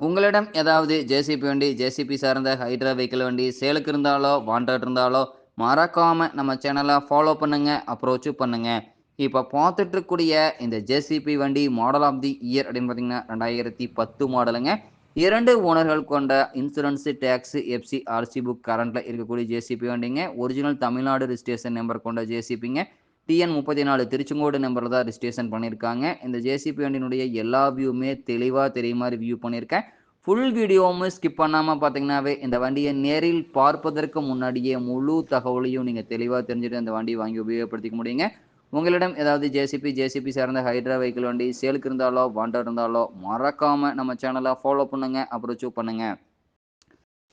உங்களிடம் ஏதாவது ஜேசிபி வண்டி ஜேசிபி சார்ந்த ஹைட்ரா வெஹிக்கிள் வண்டி சேலுக்கு இருந்தாலோ வாண்டட் இருந்தாலோ மறக்காமல் நம்ம சேனலை ஃபாலோ பண்ணுங்கள் அப்ரோச்சும் பண்ணுங்கள் இப்போ பார்த்துட்ருக்கூடிய இந்த ஜேசிபி வண்டி மாடல் ஆஃப் தி இயர் அப்படின்னு பார்த்தீங்கன்னா ரெண்டாயிரத்தி பத்து மாடலுங்க இரண்டு ஓனர்கள் கொண்ட insurance tax FC RC book கரண்ட்டில் இருக்கக்கூடிய ஜேசிபி வண்டிங்க. ஒரிஜினல் தமிழ்நாடு ரிஜிஸ்ட்ரேஷன் நம்பர் கொண்ட ஜேசிபிங்க டிஎன் முப்பத்தி நாலு திருச்செங்கோடு நம்பரில் தான் ரிஜிஸ்ட்ரேஷன் பண்ணியிருக்காங்க இந்த ஜேசிபி வண்டியினுடைய எல்லா வியூவுமே தெளிவாக தெரிய மாதிரி வியூ பண்ணியிருக்கேன் ஃபுல் வீடியோவும் ஸ்கிப் பண்ணாமல் பார்த்தீங்கன்னாவே இந்த வண்டியை நேரில் பார்ப்பதற்கு முன்னாடியே முழு தகவலையும் நீங்கள் தெளிவாக தெரிஞ்சுட்டு அந்த வண்டியை வாங்கி உபயோகப்படுத்திக்க முடியுங்க. உங்களிடம் ஏதாவது ஜேசிபி ஜேசிபி சார்ந்த ஹைட்ரா வெஹிக்கிள் வண்டி சேலுக்கு இருந்தாலோ வாண்டர் இருந்தாலோ மறக்காமல் நம்ம சேனலை ஃபாலோ பண்ணுங்கள் அப்ரோச் பண்ணுங்கள்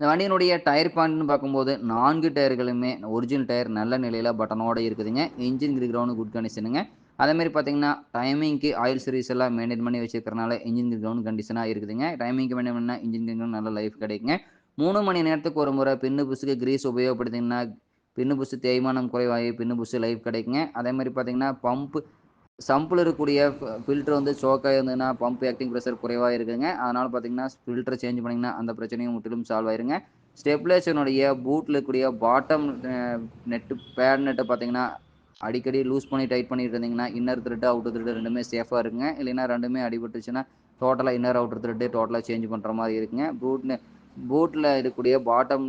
இந்த வண்டியினுடைய டயர் பாயிண்ட்னு பார்க்கும்போது நான்கு டயர்களுமே ஒரிஜினல் டயர் நல்ல நிலையில் பட்டனோட இருக்குதுங்க. இன்ஜின் கிரவுண்டு குட் கண்டிஷனுங்க. அதேமாதிரி பார்த்தீங்கன்னா டைமிங்க்கு ஆயில் சர்வீஸ் எல்லாம் மெயின்டைன் பண்ணி வச்சிருக்கிறனால இன்ஜின் கிரவுண்ட் கண்டிஷனாக இருக்குதுங்க. டைமிங்க்கு மெயின்டைன் பண்ணால் இன்ஜின் கிரவுண்ட் நல்ல லைஃப் கிடைக்குங்க. மூணு மணி நேரத்துக்கு ஒரு முறை பின்னு புஸுக்கு கிரீஸ் உபயோகப்படுத்திங்கன்னா பின்னு புஷ் தேய்மானம் குறைவாகி பின்னு புஷ் லைஃப் கிடைக்குங்க. அதே மாதிரி பார்த்தீங்கன்னா பம்ப்பு சம்பில் இருக்கக்கூடிய ஃபில்டர் வந்து சோக்காக இருந்ததுன்னா பம்ப் ஆக்டிங் ப்ரெஷர் குறைவாக இருக்குதுங்க அதனால் பார்த்தீங்கன்னா ஃபில்டர் சேஞ்ச் பண்ணிங்கன்னா அந்த பிரச்சனையும் முற்றிலும் சால்வ் ஆயிருங்க. ஸ்டெப்லேஷனுடைய பூட்டில் இருக்கக்கூடிய பாட்டம் நெட்டு பேட் நெட்டை பார்த்தீங்கன்னா அடிக்கடி லூஸ் பண்ணி டைட் பண்ணிட்டு இருந்தீங்கன்னா இன்னர் த்ரெட்டு அவுட்டர் த்ரெட்டு ரெண்டுமே சேஃபாக இருக்குங்க. இல்லைன்னா ரெண்டுமே அடிபட்டுச்சுன்னா டோட்டலாக இன்னர் அவுட்டர் த்ரெட்டு டோட்டலாக சேஞ்ச் பண்ணுற மாதிரி இருக்குங்க. பூட் பூட்டில் இருக்கக்கூடிய பாட்டம்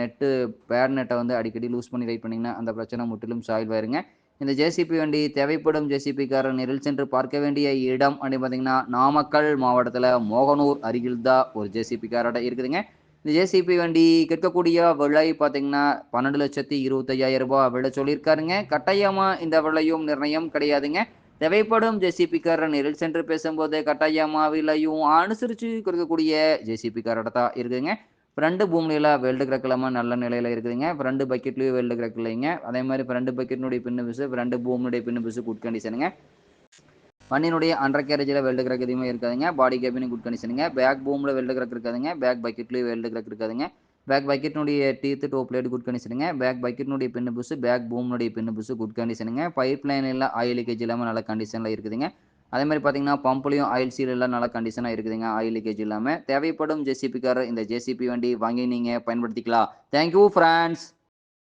நெட்டு பேட் நெட்டை வந்து அடிக்கடி லூஸ் பண்ணி டைட் பண்ணிங்கன்னா அந்த பிரச்சனை முற்றிலும் சால்வ் ஆயிருங்க. இந்த ஜேசிபி வண்டி தேவைப்படும் ஜேசிபிக்காரர் நெரில் சென்று பார்க்க வேண்டிய இடம் அப்படின்னு பார்த்தீங்கன்னா நாமக்கல் மாவட்டத்தில் மோகனூர் அருகில் தான் ஒரு ஜேசிபிக்காரோட இருக்குதுங்க. இந்த ஜேசிபி வண்டி கேட்கக்கூடிய விலை பார்த்தீங்கன்னா பன்னெண்டு லட்சத்தி இருபத்தையாயிரம் ரூபாய் விலை சொல்லியிருக்காருங்க. கட்டாயமாக இந்த விலையும் நிர்ணயம் கிடையாதுங்க. தேவைப்படும் ஜேசிபிக்காரர் நெரில் சென்று பேசும்போது கட்டாயமாக விலையும் அனுசரித்து கொடுக்கக்கூடிய ஜேசிபிக்காரோட தான் இருக்குதுங்க. ஃப்ரண்ட் பூமியில் வெல்டு கிரக்கிலாமல் நல்ல நிலையில் இருக்குதுங்க. ஃப்ரண்ட் பக்கெட்லேயும் வெல்டு கிரக் இல்லைங்க அதே மாதிரி ஃப்ரண்ட் பக்கெட்னுடைய பின்னு பிசு ஃப்ரண்ட் பூம்னுடைய பின்னு பிசு குட் கண்டிஷனுங்க வண்டியினுடைய அண்டர் கேரேஜில் வெல்டு கிரக் எதுவுமே இருக்காதுங்க. பாடி கேபினும் குட் கண்டிஷனுங்க பேக் பூமில் வெல்டு கிரக் இருக்காதுங்க. பேக் பக்கெட்லேயும் வெல்டு கிரக் இருக்காதுங்க. பேக் பக்கெட்னுடைய டீத்து டோப் லைட் குட் கண்டிஷனுங்க பேக் பக்கெட்னுடைய பின்னு புசு பேக் பூம்னுடைய பின்னு புசு குட் கண்டிஷனுங்க பைப் எல்லாம் ஆயில் லீக்கேஜ் இல்லாமல் நல்ல கண்டிஷனில் இருக்குதுங்க. அதே மாதிரி பார்த்தீங்கன்னா பம்ப்லையும் ஆயில் சீல் எல்லாம் நல்ல கண்டிஷனாக இருக்குதுங்க ஆயில் லீக்கேஜ் இல்லாமல் தேவைப்படும் ஜேசிபிக்காரர் இந்த ஜேசிபி வண்டி வாங்கி நீங்கள் பயன்படுத்திக்கலாம். Thank you France